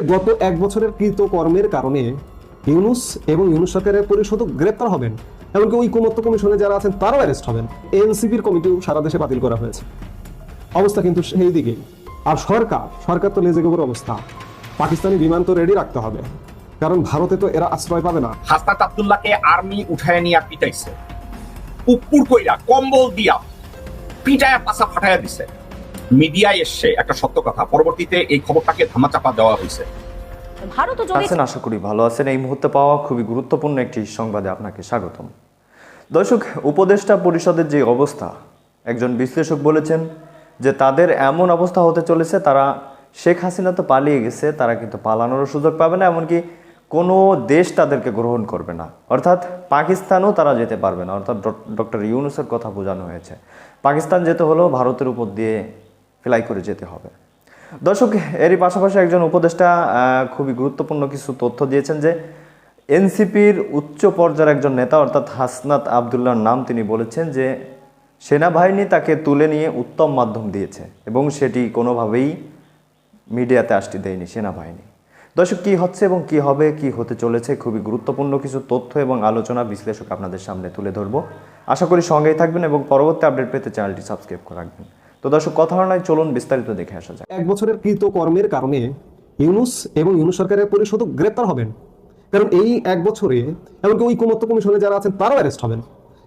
গত এক বছরের কৃত কর্মের কারণে ইউনুস এবং ইউনুস সরকারের পরিষদ গ্রেপ্তার হবেন, এমনকি ঐকমত্য কমিশনে যারা আছেন তারাও অ্যারেস্ট হবেন। এনসিপির কমিটিও সারা দেশে বাতিল করা হয়েছে। অবস্থা কিন্তু সেই দিকেই। আর সরকার সরকার তো লেজে গোবর অবস্থা। পাকিস্তানি বিমান তো রেডি রাখতে হবে। কারণ ভারতে তো এরা আশ্রয় পাবে না। হাসনাত আব্দুল্লাহকে আর্মি উঠায় নিয়ে পিটাইছে। উপুর কইরা, কম্বল দিয়া পিটায়া পাশা ফাটায়া দিছে। মিডিয়ায় এসছে একটা সত্য কথা পরবর্তীতে এই খবরটাকে ধামাচাপা দেওয়া হয়েছে। আছেন আশা করি ভালো আছেন। এই মুহূর্তে পাওয়া খুবই গুরুত্বপূর্ণ একটি সংবাদে আপনাকে স্বাগতম। দর্শক উপদেষ্টা পরিষদের যে অবস্থা একজন বিশ্লেষক বলেছেন যে তাদের এমন অবস্থা হতে চলেছে তারা শেখ হাসিনা তো পালিয়ে গেছে তারা কিন্তু পালানোরও সুযোগ পাবে না এমনকি কোনো দেশ তাদেরকে গ্রহণ করবে না। অর্থাৎ পাকিস্তানও তারা যেতে পারবে না। অর্থাৎ ডক্টর ইউনুসের কথা বোঝানো হয়েছে। পাকিস্তান যেতে হলেও ভারতের উপর দিয়ে ফ্লাই করে যেতে হবে। দর্শক, এরই পাশাপাশি একজন উপদেষ্টা খুবই গুরুত্বপূর্ণ কিছু তথ্য দিয়েছেন যে, এনসিপির উচ্চ পর্যায়ের একজন নেতা, অর্থাৎ হাসনাত আবদুল্লাহর নাম তিনি বলেছেন যে, সেনাবাহিনী তাকে তুলে নিয়ে উত্তম মাধ্যম দিয়েছে এবং সেটি কোনোভাবেই মিডিয়াতে আসতে দেয়নি সেনাবাহিনী। দর্শক, কি হচ্ছে এবং কি হবে, কি হতে চলেছে, খুবই গুরুত্বপূর্ণ কিছু তথ্য এবং আলোচনা বিশ্লেষক আপনাদের সামনে তুলে ধরবো। আশা করি সঙ্গেই থাকবেন এবং পরবর্তী আপডেট পেতে চ্যানেলটি সাবস্ক্রাইব করে রাখবেন। তো দর্শক, কথা নয় চলুন বিস্তারিত দেখে আসা যাক। এক বছরের কৃত কর্মের কারণে ইউনুস এবং ইউনুস সরকারের পরিষদ গ্রেপ্তার হবেন। কারণ এই এক বছরে, এমনকি ঐকমত্য কমিশনে যারা আছেন, তারাও অ্যারেস্ট হবেন।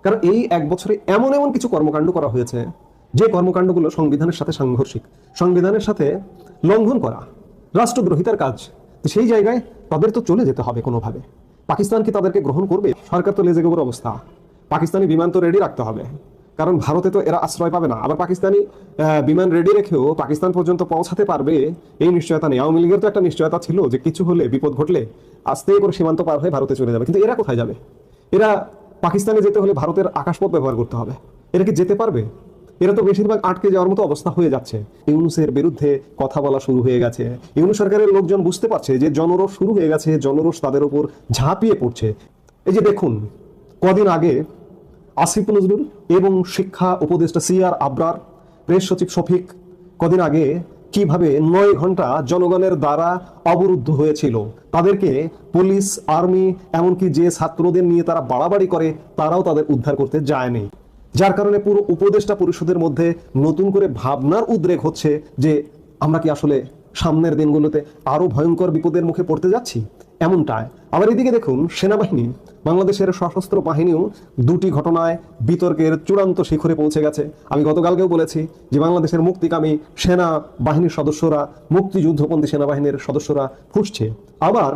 কারণ এই এক বছরে এমন এমন কিছু কর্মকাণ্ড করা হয়েছে, যে কর্মকাণ্ডগুলো সংবিধানের সাথে সাংঘর্ষিক, সংবিধানের সাথে লঙ্ঘন করা, রাষ্ট্রদ্রোহিতার কাজ সেই জায়গায় তাদের তো চলে যেতে হবে কোনোভাবে। পাকিস্তান কি তাদেরকে গ্রহণ করবে? সরকার তো লেজে গোবর অবস্থা। পাকিস্তানি বিমান তো রেডি রাখতে হবে। কারণ ভারতে তো এরা আশ্রয় পাবে না। আবার পাকিস্তানি বিমান রেডি রেখেও পাকিস্তান পর্যন্ত পৌঁছাতে পারবে এই নিশ্চয়তা নেই। আওয়ামী লীগের তো একটা নিশ্চয়তা ছিল যে কিছু হলে বিপদ ঘটলে আস্তে করে সীমান্ত পার হয়ে ভারতে চলে যাবে। কিন্তু এরা কোথায় যাবে? এরা পাকিস্তানে যেতে হলে ভারতের আকাশপথ ব্যবহার করতে হবে। এরা কি যেতে পারবে? এরা তো বেশিরভাগ আটকে যাওয়ার মতো অবস্থা হয়ে যাচ্ছে। ইউনুসের বিরুদ্ধে কথা বলা শুরু হয়ে গেছে। ইউনুস সরকারের লোকজন বুঝতে পারছে যে জনরোষ শুরু হয়ে গেছে, জনরোষ তাদের উপর ঝাঁপিয়ে পড়ছে। এই যে দেখুন, কদিন আগে আসিফ নজরুল এবং শিক্ষা উপদেষ্টা সিআর আবরার, প্রেস সচিব শফিক, কদিন আগে কীভাবে নয় ঘণ্টা জনগণের দ্বারা অবরুদ্ধ হয়েছিল, তাদেরকে পুলিশ, আর্মি, এমনকি যে ছাত্রদের নিয়ে তারা বাড়াবাড়ি করে, তারাও তাদের উদ্ধার করতে যায়নি। যার কারণে পুরো উপদেষ্টা পরিষদের মধ্যে নতুন করে ভাবনার উদ্রেক হচ্ছে যে, আমরা কি আসলে সামনের দিনগুলোতে আরও ভয়ঙ্কর বিপদের মুখে পড়তে যাচ্ছি? এমনটায় আবার এদিকে দেখুন, সেনাবাহিনী, বাংলাদেশের সশস্ত্র বাহিনীও দুটি ঘটনায় বিতর্কের চূড়ান্ত শিখরে পৌঁছে গেছে। আমি গতকালকেও বলেছি যে বাংলাদেশের মুক্তিকামী সেনা বাহিনীর সদস্যরা, মুক্তিযুদ্ধপন্থী সেনাবাহিনীর সদস্যরা ফুসছে। আবার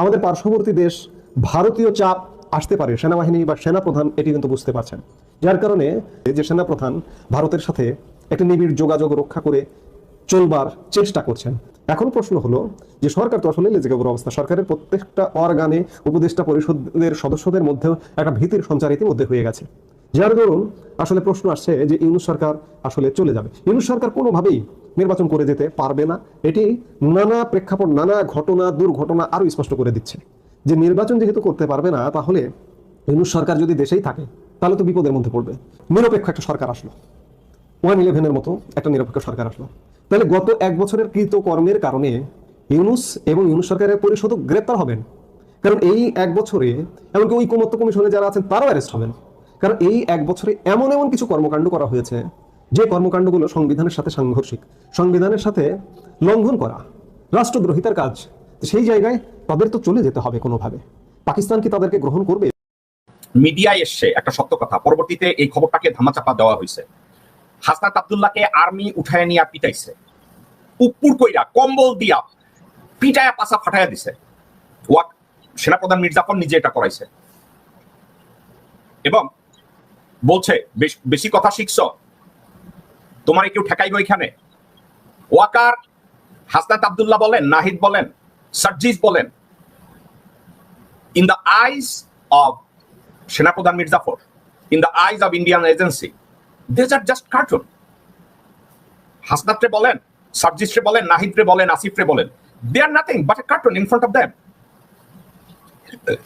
আমাদের পার্শ্ববর্তী দেশ ভারতীয় চাপ আসতে পারে, সেনাবাহিনী বা সেনাপ্রধান এটি কিন্তু বুঝতে পারছেন। যার কারণে যে সেনাপ্রধান ভারতের সাথে একটা নিবিড় যোগাযোগ রক্ষা করে চলবার চেষ্টা করছেন। এখন প্রশ্ন হলো যে সরকার তো আসলে লেজেকাবুর অবস্থা। সরকারের প্রত্যেকটা অর্গানে উপদেষ্টা পরিষদের সদস্যদের মধ্যেও একটা ভীতির সঞ্চার ইতিমধ্যে হয়ে গেছে। যার দরুন আসলে প্রশ্ন আসছে যে ইউনুস সরকার আসলে চলে যাবে। ইউনুস সরকার কোনোভাবেই নির্বাচন করে যেতে পারবে না। এটি নানা প্রেক্ষাপট, নানা ঘটনা, দুর্ঘটনা আরও স্পষ্ট করে দিচ্ছে। যে নির্বাচন যেহেতু করতে পারবে না, তাহলে ইউনুস সরকার যদি দেশেই থাকে, তাহলে তো বিপদের মধ্যে পড়বে। নিরপেক্ষ একটা সরকার আসলো। ওয়ান ইলেভেনের মতো একটা নিরপেক্ষ সরকার আসলো। তাহলে গত এক বছরের কৃত কর্মের কারণে ইউনুস এবং ইউনুস সরকারের পরিষদ গ্রেপ্তার হবেন। কারণ এই এক বছরে, এমনকি ঐকমত্য কমিশনে যারা আছেন, তারাও অ্যারেস্ট হবেন। কারণ এই এক বছরে এমন এমন কিছু কর্মকাণ্ড করা হয়েছে, যে কর্মকাণ্ডগুলো সংবিধানের সাথে সাংঘর্ষিক, সংবিধানের সাথে লঙ্ঘন করা, রাষ্ট্রদ্রোহিতার কাজ, সেই জায়গায় তাদের তো চলে যেতে হবে কোনোভাবে। পাকিস্তান কি তাদেরকে গ্রহণ করবে? মিডিয়ায় এসছে একটা সত্য কথা, পরবর্তীতে এই খবরটাকে ধামাচাপা দেওয়া হয়েছে। হাসনাত আব্দুল্লাহকে আর্মি উঠায় নিয়ে পিটাইছে। উপুর কইরা, কম্বল দিয়া পিটায়া পাশা ফাটায়া দিছে। ওয়াক, সেনাপ্রধান মির্জাফর নিজে এটা করাইছে। এবং বলছে, বেশ- কথা শিখছ। তোমার কেউ ঠেকাইব এখানে? ওয়াকার হাসনাত আব্দুল্লাহ বলেন, নাহিদ বলেন, সার্জিস বলেন, in the eyes of সেনাপ্রধান Mirjafar in the eyes of Indian agency are just cartoon. হাসনাত্রে বলেন বলেন, নাহিদরে বলেন, আসিফরে বলেন they are nothing but a cartoon in front of them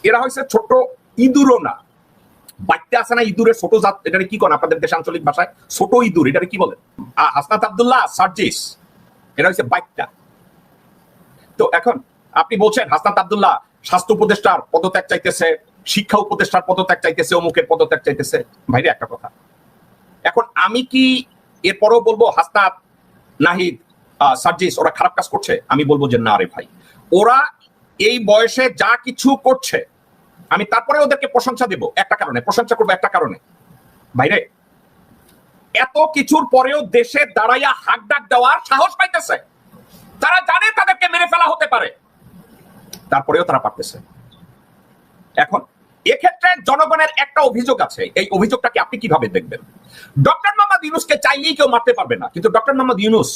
এরা হয়েছে ছোট ইঁদুরও না না ইঁদুরের ছোট জাত কি আপনাদের দেশে আঞ্চলিক ভাষায়? ছোট ইঁদুর কি বলেন? আ- হাসনাত আব্দুল্লাহ, সার্জিস, এরা বাচ্চা তো এখন আপনি বলছেন, হাসনাত আবদুল্লাহ, স্বাস্থ্য উপদেষ্টার পদত্যাগ চাইতেছে, শিক্ষা উপদেষ্টার পদত্যাগ চাইতেছে, অমুকের পদত্যাগ চাইতেছে। ভাইরে, একটা কথা। এখন আমি কি এরপরও বলব হাসনাত নাহিদ সার্জিস, ওরা খারাপ কাজ করছে? আমি বলব যে না রে ভাই। ওরা এই বয়সে যা কিছু করছে, আমি তারপরে ওদেরকে প্রশংসা দেব, একটা কারণে, প্রশংসা করব একটা কারণে। ভাইরে এত কিছুর পরেও দেশে দাঁড়াইয়া হাক ডাক দেওয়ার সাহস পাইতেছে। তারা জানে তাদেরকে মেরে ফেলা হতে পারে। তারপরেও তারা পারতেছে এখন এক্ষেত্রে জনগণের একটা অভিযোগ আছে। এই অভিযোগটাকে আপনি কীভাবে দেখবেন? ডক্টর মোহাম্মদ ইউনুসকে চাইলেই কেউ মারতে পারবে না, কিন্তু ডক্টর মোহাম্মদ ইউনুস,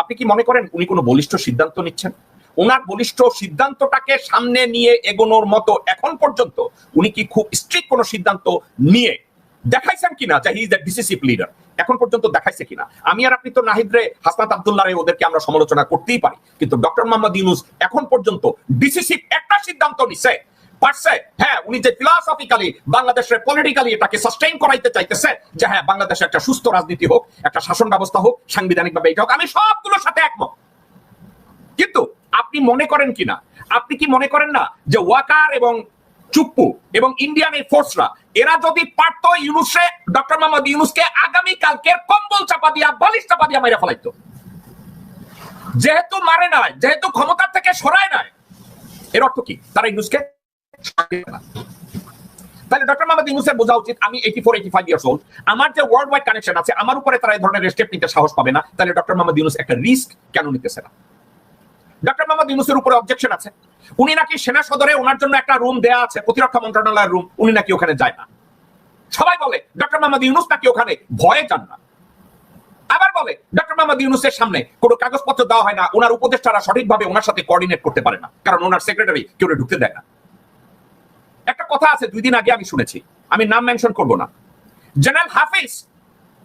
আপনি কি মনে করেন উনি কোনো বলিষ্ঠ সিদ্ধান্ত নিচ্ছেন? ওনার বলিষ্ঠ সিদ্ধান্তটাকে সামনে নিয়ে এগোনোর মতো এখন পর্যন্ত উনি কি খুব স্ট্রিক্ট কোনো সিদ্ধান্ত নিয়ে দেখাইছেন কিনা যে he is the decisive leader এখন পর্যন্ত দেখাইছে কিনা? আমি আর আপনি তো নাহিদরে হাসনাত আব্দুল্লাহ ওদেরকে আমরা সমালোচনা করতেই পারি, কিন্তু ডক্টর মোহাম্মদ ইউনুস এখন পর্যন্ত ডিসিসিভ একটা সিদ্ধান্ত নিছে। পারছে? হ্যাঁ উনি যে ফিলসফিক্যালি বাংলাদেশের পলিটিক্যালি এটাকে সাস্টেইন করাইতে চাইতেছে, যে হ্যাঁ বাংলাদেশে একটা সুস্থ রাজনীতি হোক, একটা শাসন ব্যবস্থা হোক সাংবিধানিক ভাবে এটা হোক, আমি সবগুলোর সাথে একমত। কিন্তু আপনি মনে করেন কিনা? আপনি কি মনে করেন না যে ওয়াকার এবং চুপ্পু এবং ইন্ডিয়ান এই ফোর্সরা এরা যদি পারত ইউনুসে, ডক্টর মোহাম্মদ ইউনুসকে আগামী কালকের কম্বল চাপা দিয়া, বালিশ চাপা দিয়া মেরে ফেলাইতো? যেহেতু মারে নাই, যেহেতু ক্ষমতা থেকে সরায় নাই, এর অর্থ কি? তারা ইউনুসকে না। তাহলে ডক্টর মোহাম্মদ ইউনুসের বোঝা উচিত, আমি eighty four eighty five years old আমার যে ওয়ার্ল্ড ওয়াইড কানেকশন আছে, আমার উপরে তারা এই ধরনের স্টেপ নিতে সাহস পাবে না। তাহলে ডক্টর ইউনুস একটা রিস্ক কেন নিতেছে না? ডক্টর ইউনুসের উপরে অবজেকশন আছে। উনি নাকি সেনা সদরে ওনার জন্য একটা রুম দেয়া আছে, প্রতিরক্ষা মন্ত্রণালয়ের রুম উনি নাকি ওখানে যায় না। সবাই বলে ডক্টর মোহাম্মদ ইউনুস নাকি ওখানে ভয়ে যান না। আবার বলে ডক্টর মোহাম্মদ ইউনুসের সামনে কোনো কাগজপত্র দেওয়া হয় না, ওনার উপদেষ্টারা সঠিকভাবে ওনার সাথে কোঅর্ডিনেট করতে পারে না, কারণ ওনার সেক্রেটারি কেউ ঢুকতে দেয় না। একটা কথা আছে দুই দিন আগে আমি শুনেছি। আমি নাম মেনশন করব না। জেনারেল হাফিজ,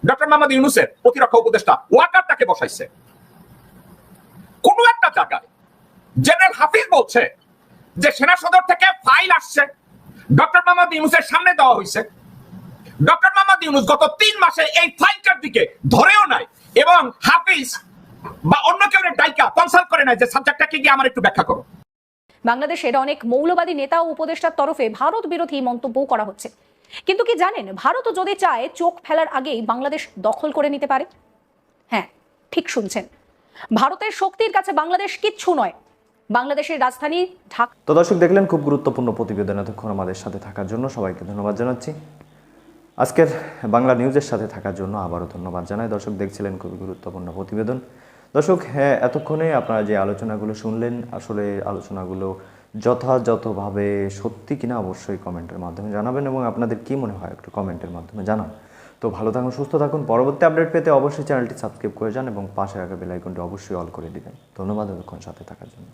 ডক্টর মোহাম্মদ ইউনুসের প্রতিরক্ষা উপদেষ্টা ওয়াকারটাকে বসাইছে। কোন একটা জায়গায় জেনারেল হাফিজ বলছে যে সেনা সদর থেকে ফাইল আসছে। ডক্টর মোহাম্মদ ইউনুসের সামনে দেওয়া হয়েছে ডক্টর মোহাম্মদ ইউনুস গত তিন মাসে এই ফাইলটার দিকে ধরেও নাই এবং হাফিজ বা অন্য কেউ ডাইকা কনসাল্ট করে নাই যে সাবজেক্টটাকে গিয়ে আমার একটু ব্যাখ্যা করো। বাংলাদেশের অনেক মৌলবাদী নেতা ও উপদেষ্টার তরফে ভারত বিরোধী মন্তব্য করা হচ্ছে। কিন্তু কি জানেন, ভারত যদি চায় চোখ ফেলার আগেই বাংলাদেশ দখল করে নিতে পারে? হ্যাঁ ঠিক শুনছেন। ভারতের শক্তির কাছে বাংলাদেশ কিচ্ছু নয়। বাংলাদেশের রাজধানী ঢাকা। তো দর্শক, দেখলেন খুব গুরুত্বপূর্ণ প্রতিবেদন এতক্ষণ আমাদের সাথে থাকার জন্য সবাইকে ধন্যবাদ জানাচ্ছি। আজকের বাংলা নিউজের সাথে থাকার জন্য আবারও ধন্যবাদ জানাই। দর্শক, দেখছিলেন খুবই গুরুত্বপূর্ণ প্রতিবেদন। দর্শক হ্যাঁ এতক্ষণে আপনারা যে আলোচনাগুলো শুনলেন, আসলে আলোচনাগুলো যথাযথভাবে সত্যি কিনা অবশ্যই কমেন্টের মাধ্যমে জানাবেন এবং আপনাদের কি মনে হয় একটু কমেন্টের মাধ্যমে জানান। তো ভালো থাকুন, সুস্থ থাকুন, পরবর্তী আপডেট পেতে অবশ্যই চ্যানেলটি সাবস্ক্রাইব করে যান এবং পাশে রাখা বেলাইকনটি অবশ্যই অল করে দিবেন। ধন্যবাদ এতক্ষণ সাথে থাকার জন্য।